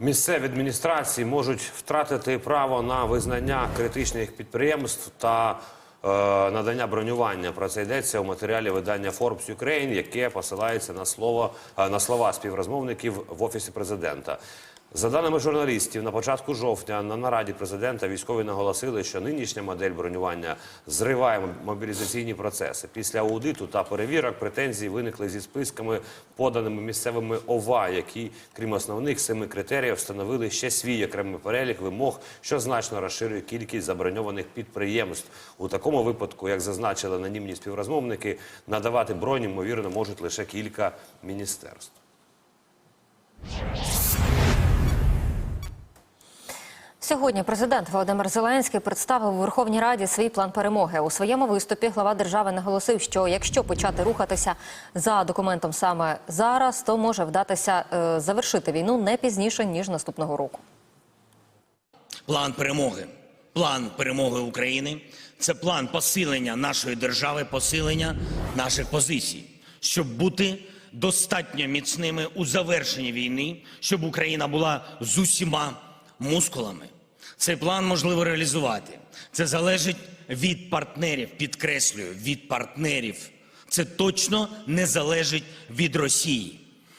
Місцеві адміністрації можуть втратити право на визнання критичних підприємств та е, надання бронювання. Про це йдеться у матеріалі видання Forbes Ukraine, яке посилається на слово е, на слова співрозмовників в офісі президента. За даними журналістів, на початку жовтня на нараді президента військові наголосили, що нинішня модель бронювання зриває мобілізаційні процеси. Після аудиту та перевірок претензії виникли зі списками, поданими місцевими ОВА, які, крім основних семи критеріїв, встановили ще свій окремий перелік вимог, що значно розширює кількість заброньованих підприємств. У такому випадку, як зазначили анонімні співрозмовники, надавати бронь, ймовірно, можуть лише кілька міністерств. Сьогодні президент Володимир Зеленський представив у Верховній Раді свій план перемоги. У своєму виступі глава держави наголосив, що якщо почати рухатися за документом саме зараз, то може вдатися е, завершити війну не пізніше ніж наступного року. План перемоги. План перемоги України це план посилення нашої держави, посилення наших позицій, щоб бути достатньо міцними у завершенні війни, щоб Україна була з усіма мускулами. Цей план можливо реалізувати. Це залежить від партнерів, підкреслюю, від партнерів. Це точно не залежить від Росії.